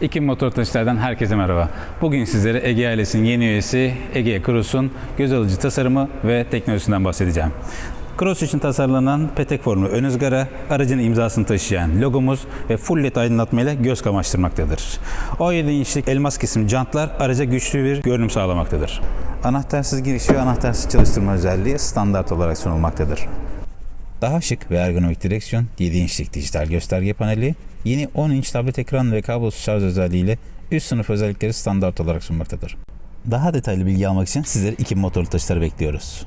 İki motor taşıtlardan herkese merhaba. Bugün sizlere Ege ailesinin yeni üyesi Ege Cross'un göz alıcı tasarımı ve teknolojisinden bahsedeceğim. Cross için tasarlanan petek formu ön ızgara, aracın imzasını taşıyan logomuz ve full led aydınlatmayla göz kamaştırmaktadır. 17 inçlik elmas kesim jantlar araca güçlü bir görünüm sağlamaktadır. Anahtarsız giriş ve anahtarsız çalıştırma özelliği standart olarak sunulmaktadır. Daha şık ve ergonomik direksiyon, 7 inçlik dijital gösterge paneli, yeni 10 inç tablet ekran ve kablosuz şarj özelliğiyle üst sınıf özellikleri standart olarak sunmaktadır. Daha detaylı bilgi almak için sizleri iki motorlu taşıtları bekliyoruz.